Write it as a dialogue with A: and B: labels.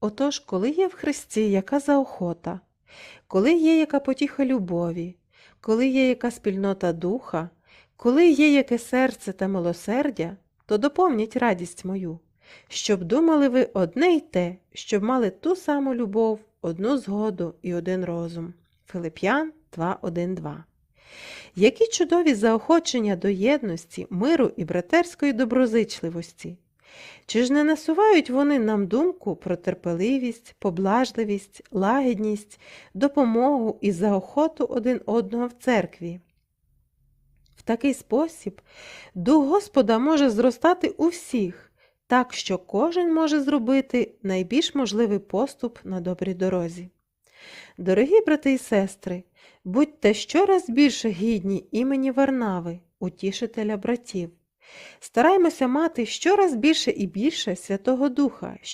A: Отож, коли є в Христі яка заохота, коли є яка потіха любові, коли є яка спільнота духа, коли є яке серце та милосердя, то доповніть радість мою, щоб думали ви одне й те, щоб мали ту саму любов, одну згоду і один розум. Филип'ян 2.1.2 Які чудові заохочення до єдності, миру і братерської доброзичливості! Чи ж не насувають вони нам думку про терпеливість, поблажливість, лагідність, допомогу і заохоту один одного в церкві? В такий спосіб дух Господа може зростати у всіх, так що кожен може зробити найбільш можливий поступ на добрій дорозі. Дорогі брати і сестри, будьте щораз більше гідні імені Варнави, утішителя братів. Стараймося мати щораз більше і більше Святого Духа,